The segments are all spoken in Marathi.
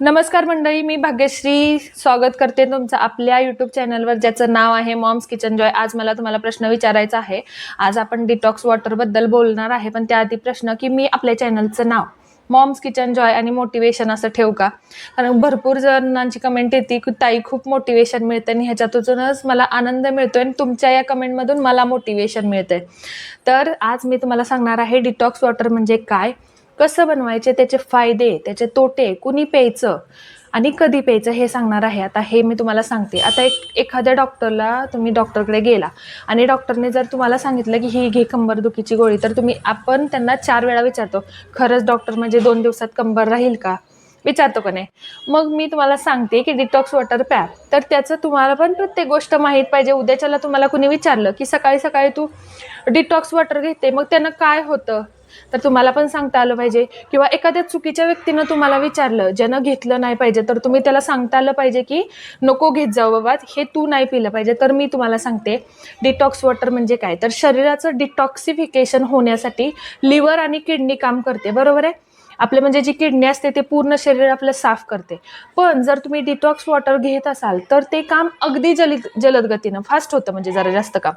नमस्कार मंडळी मी भाग्यश्री स्वागत करते तुमचं आपल्या यूट्यूब चॅनलवर ज्याचं नाव आहे मॉम्स किचन जॉय आज मला तुम्हाला प्रश्न विचारायचा आहे. आज आपण डिटॉक्स वॉटरबद्दल बोलणार आहे पण त्याआधी प्रश्न की मी आपल्या चॅनलचं नाव मॉम्स किचन जॉय आणि मोटिवेशन असं ठेवू का? कारण भरपूर जणांची कमेंट येते की ताई खूप मोटिवेशन मिळतं आणि ह्याच्यातूनच मला आनंद मिळतोय आणि तुमच्या या कमेंटमधून मला मोटिवेशन मिळतंय. तर आज मी तुम्हाला सांगणार आहे डिटॉक्स वॉटर म्हणजे काय? कसं बनवायचे त्याचे फायदे त्याचे तोटे कुणी प्यायचं आणि कधी प्यायचं हे सांगणार आहे. आता हे मी तुम्हाला सांगते. आता एक एखाद्या डॉक्टरला तुम्ही डॉक्टरकडे गेला आणि डॉक्टरने जर तुम्हाला सांगितलं की ही घे कंबरदुखीची गोळी तर तुम्ही आपण त्यांना चार वेळा विचारतो खरंच डॉक्टर म्हणजे दोन दिवसात कंबर राहील का? विचारतो का नाही? मग मी तुम्हाला सांगते की डिटॉक्स वॉटर प्या तर त्याचं तुम्हाला पण प्रत्येक गोष्ट माहीत पाहिजे. उद्याच्याला तुम्हाला कुणी विचारलं की सकाळी सकाळी तू डिटॉक्स वॉटर घेते मग त्यांना काय होतं? तर तुम्हाला पण सांगता आलं पाहिजे. किंवा एखाद्या चुकीच्या व्यक्तीनं तुम्हाला विचारलं ज्यानं घेतलं नाही पाहिजे तर तुम्ही त्याला सांगता आलं पाहिजे की नको घेत जाऊ बाबा हे तू नाही पिलं पाहिजे. तर मी तुम्हाला सांगते डिटॉक्स वॉटर म्हणजे काय? तर शरीराचं डिटॉक्सिफिकेशन होण्यासाठी लिव्हर आणि किडनी काम करते. बरोबर आहे? आपलं म्हणजे जी किडनी असते ते पूर्ण शरीर आपलं साफ करते. पण जर तुम्ही डिटॉक्स वॉटर घेत असाल तर ते काम अगदी जलद जलद गतीनं फास्ट होतं म्हणजे जरा जास्त काम.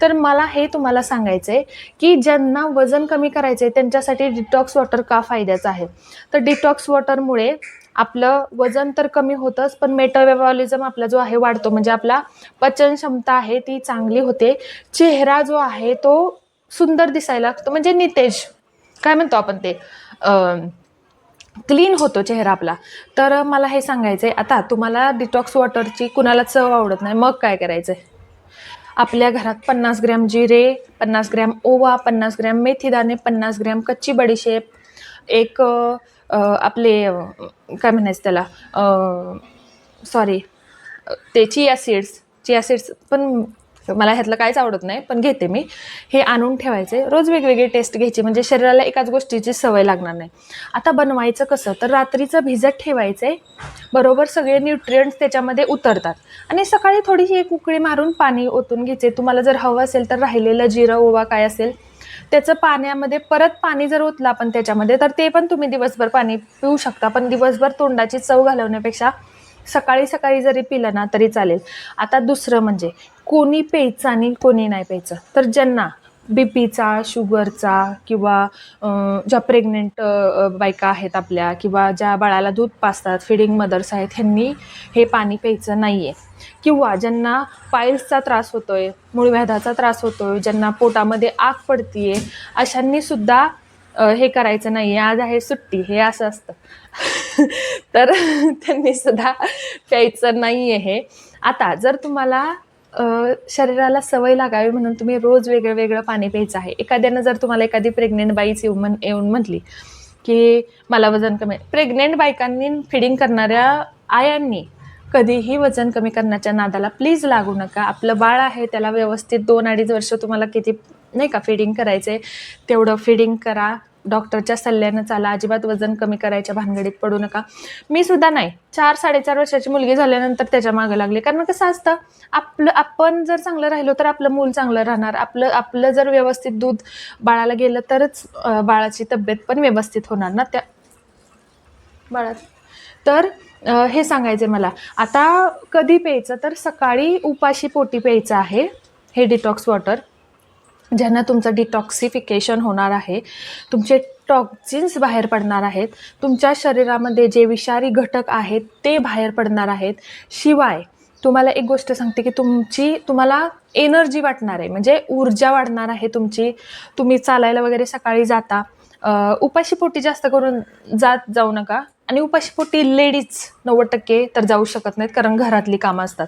तर मला हे तुम्हाला सांगायचं आहे की ज्यांना वजन कमी करायचं आहे त्यांच्यासाठी डिटॉक्स वॉटर का फायद्याचं आहे? तर डिटॉक्स वॉटरमुळे आपलं वजन तर कमी होतंच पण मेटाबॉलिझम आपला जो आहे वाढतो. म्हणजे आपला पचन क्षमता आहे ती चांगली होते. चेहरा जो आहे तो सुंदर दिसायला लागतो. म्हणजे नितेज काय म्हणतो आपण ते? क्लीन होतो चेहरा आपला. तर मला हे सांगायचं आहे आता तुम्हाला डिटॉक्स वॉटरची कुणाला चव आवडत नाही मग काय करायचं आहे आपल्या घरात पन्नास ग्रॅम जिरे पन्नास ग्रॅम ओवा पन्नास ग्रॅम मेथीदाणे पन्नास ग्रॅम कच्ची बडीशेप एक आपले काय म्हणायचं त्याला सॉरी ते चिया सीड्स चिया सीड्स पण मला ह्यातलं काहीच आवडत नाही पण घेते मी. हे आणून ठेवायचे. रोज वेगवेगळी टेस्ट घ्यायची म्हणजे शरीराला एकाच गोष्टीची सवय लागणार नाही. आता बनवायचं कसं? तर रात्रीचं भिजत ठेवायचं. आहे बरोबर सगळे न्यूट्रियंट्स त्याच्यामध्ये उतरतात. आणि सकाळी थोडीशी एक उकळी मारून पाणी ओतून घ्यायचे. तुम्हाला जर हवं असेल तर राहिलेलं जिरं ओवा काय असेल त्याचं पाण्यामध्ये परत पाणी जर ओतलं आपण त्याच्यामध्ये तर ते पण तुम्ही दिवसभर पाणी पिऊ शकता. पण दिवसभर तोंडाची चव घालवण्यापेक्षा सकाळी सकाळी जरी पिलं ना तरी चालेल. आता दुसरं म्हणजे कोणी प्यायचं आणि कोणी नाही प्यायचं. तर ज्यांना बी पीचा शुगरचा किंवा ज्या प्रेग्नेंट बायका आहेत आपल्या किंवा ज्या बाळाला दूध पाजतात फिडिंग मदर्स आहेत ह्यांनी हे पाणी प्यायचं नाही आहे किंवा ज्यांना पायल्सचा त्रास होतो आहे मूळव्याधाचा त्रास होतो आहे ज्यांना पोटामध्ये आग पडतीये अशांनी सुद्धा हे करायचं नाही आज आहे सुट्टी हे असं असतं. तर त्यांनी सुद्धा प्यायचं नाही आहे हे. आता जर तुम्हाला शरीराला सवय लागावी म्हणून तुम्ही रोज वेगळं वेगळं पाणी प्यायचं आहे. एखाद्यानं जर तुम्हाला एखादी प्रेग्नेंट बाईच येऊन म्हण येऊन म्हटली की मला वजन कमी प्रेग्नेंट बायकांनी फिडिंग करणाऱ्या आयांनी कधीही वजन कमी करण्याच्या नादाला प्लीज लागू नका. आपलं बाळ आहे त्याला व्यवस्थित दोन अडीच वर्ष तुम्हाला किती नाही का फिडिंग करायचं आहे तेवढं फिडिंग करा. डॉक्टरच्या सल्ल्यानं चाला अजिबात वजन कमी करायच्या भानगडीत पडू नका. मी सुद्धा नाही. चार साडेचार वर्षाची मुलगी झाल्यानंतर त्याच्या मागं लागले. कारण कसं असतं आपलं आपण जर चांगलं राहिलो तर आपलं मूल चांगलं राहणार. आपलं आपलं जर व्यवस्थित दूध बाळाला गेलं तरच बाळाची तब्येत पण व्यवस्थित होणार ना त्या बाळा तर हे सांगायचे मला. आता कधी प्यायचं? तर सकाळी उपाशी पोटी प्यायचं आहे. हे डिटॉक्स वॉटर ज्यांना तुमचं डिटॉक्सिफिकेशन होणार आहे तुमचे टॉक्झिन्स बाहेर पडणार आहेत तुमच्या शरीरामध्ये जे विषारी घटक आहेत ते बाहेर पडणार आहेत. शिवाय तुम्हाला एक गोष्ट सांगते की तुमची तुम्हाला एनर्जी वाटणार आहे म्हणजे ऊर्जा वाढणार आहे तुमची. तुम्ही चालायला वगैरे सकाळी जाता उपाशीपोटी जास्त करून जात जाऊ नका. आणि उपाशीपोटी लेडीज नव्वद टक्के तर जाऊ शकत नाहीत कारण घरातली कामं असतात.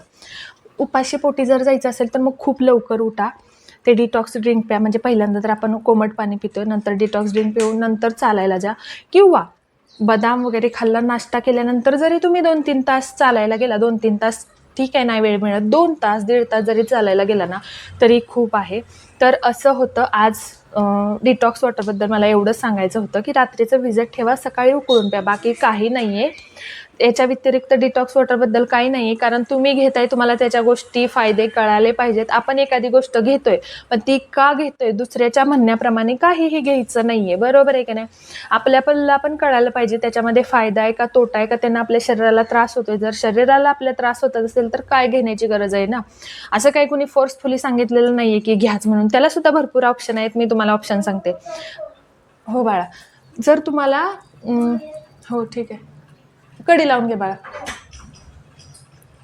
उपाशीपोटी जर जायचं असेल तर मग खूप लवकर उठा. ते डिटॉक्स ड्रिंक प्या. म्हणजे पहिल्यांदा तर आपण कोमट पाणी पितोय नंतर डिटॉक्स ड्रिंक पिऊन नंतर चालायला जा. किंवा बदाम वगैरे खाल्ला नाश्ता केल्यानंतर जरी तुम्ही दोन तीन तास चालायला गेला दोन तीन तास ठीक आहे नाही वेळ मिळत दोन तास दीड तास जरी चालायला गेला ना तरी खूप आहे. तर असं होतं आज डिटॉक्स वॉटरबद्दल मला एवढंच सांगायचं होतं की रात्रीचं व्हिजिट ठेवा सकाळी उकळून प्या. बाकी काही नाही आहे याच्या व्यतिरिक्त डिटॉक्स वॉटरबद्दल काही नाही आहे कारण तुम्ही घेताय तुम्हाला त्याच्या गोष्टी फायदे कळाले पाहिजेत. आपण एखादी गोष्ट घेतोय पण ती का घेतोय? दुसऱ्याच्या म्हणण्याप्रमाणे काहीही घ्यायचं नाही आहे बरोबर आहे का नाही? आपल्या पल्ला पण कळायला पाहिजे त्याच्यामध्ये फायदा आहे का तोटा आहे का त्यांना आपल्या शरीराला त्रास होतोय. जर शरीराला आपल्या त्रास होत असेल तर काय घेण्याची गरज आहे ना? असं काही कुणी फोर्सफुली सांगितलेलं नाही आहे की घ्याच म्हणून. त्याला सुद्धा भरपूर ऑप्शन आहेत. मी तुम्हाला ऑप्शन सांगते. हो बाळा. जर तुम्हाला हो ठीक आहे. कडी लावून घे बाळा.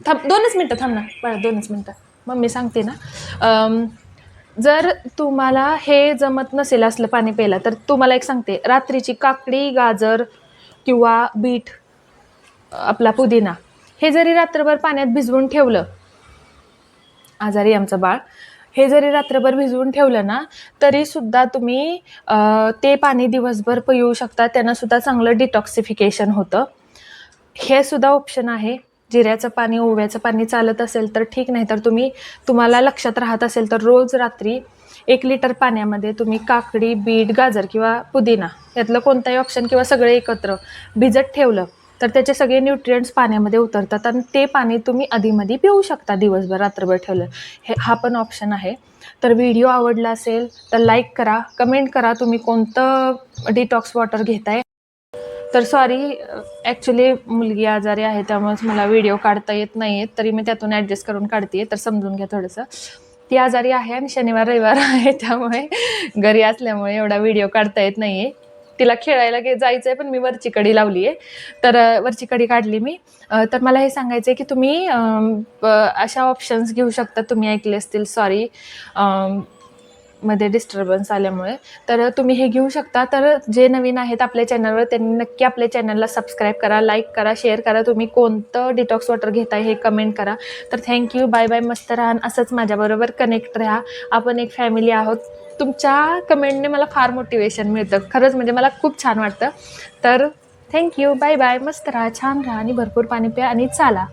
थांब दोनच मिनटं थांब ना. बाळा दोनच मिनटं. मम्मी सांगते ना जर तुम्हाला हे जमत नसेल असलं पाणी प्यायला तर तुम्हाला एक सांगते रात्रीची काकडी गाजर किंवा बीट आपला पुदिना हे जरी रात्रभर पाण्यात भिजवून ठेवलं आजारी आमचं बाळ हे जरी रात्रभर भिजवून ठेवलं ना तरीसुद्धा तुम्ही ते पाणी दिवसभर पिऊ शकता त्यांनासुद्धा चांगलं डिटॉक्सिफिकेशन होतं. हे सुद्धा ऑप्शन आहे. जिऱ्याचं पाणी ओव्याचं पाणी चालत असेल तर ठीक नाही तर तुम्ही तुम्हाला लक्षात राहत असेल तर रोज रात्री एक लिटर पाण्यामध्ये तुम्ही काकडी बीट गाजर किंवा पुदिना यातलं कोणताही ऑप्शन किंवा सगळे एकत्र भिजत ठेवलं तर त्याचे सगळे न्यूट्रियंट्स पाण्यामध्ये उतरतात आणि ते पाणी तुम्ही आधीमध्ये पिऊ शकता दिवसभर रात्रभर ठेवलं. हे हा पण ऑप्शन आहे. तर व्हिडिओ आवडला असेल तर लाईक करा कमेंट करा तुम्ही कोणतं डिटॉक्स वॉटर घेताय. तर सॉरी ॲक्च्युली मुलगी आजारी आहे त्यामुळेच मला व्हिडिओ काढता येत नाही आहेत तरी मी त्यातून ॲडजस्ट करून काढते तर समजून घ्या थोडंसं. ती आजारी आहे आणि शनिवार रविवार आहे त्यामुळे घरी असल्यामुळे एवढा व्हिडिओ काढता येत नाही आहे तिला खेळायला गे जायचं आहे पण मी वरची कडी लावली आहे तर वरची कडी काढली मी. तर मला हे सांगायचं आहे की तुम्ही अशा ऑप्शन्स घेऊ शकता तुम्ही ऐकले असतील. सॉरी मध्ये डिस्टर्बन्स आल्यामुळे. तर तुम्ही हे घेऊ शकता. तर जे नवीन आहेत आपल्या चॅनलवर त्यांनी नक्की आपल्या चॅनलला सबस्क्राईब करा लाईक करा शेअर करा. तुम्ही कोणतं डिटॉक्स वॉटर घेताय हे कमेंट करा. तर थँक्यू बाय बाय मस्त राहा असंच माझ्याबरोबर कनेक्ट राहा. आपण एक फॅमिली आहोत. तुमच्या कमेंटने मला फार मोटिवेशन मिळतं. खरंच म्हणजे मला खूप छान वाटतं. तर थँक्यू बाय बाय मस्त राहा छान राहा आणि भरपूर पाणी प्या आणि चाला.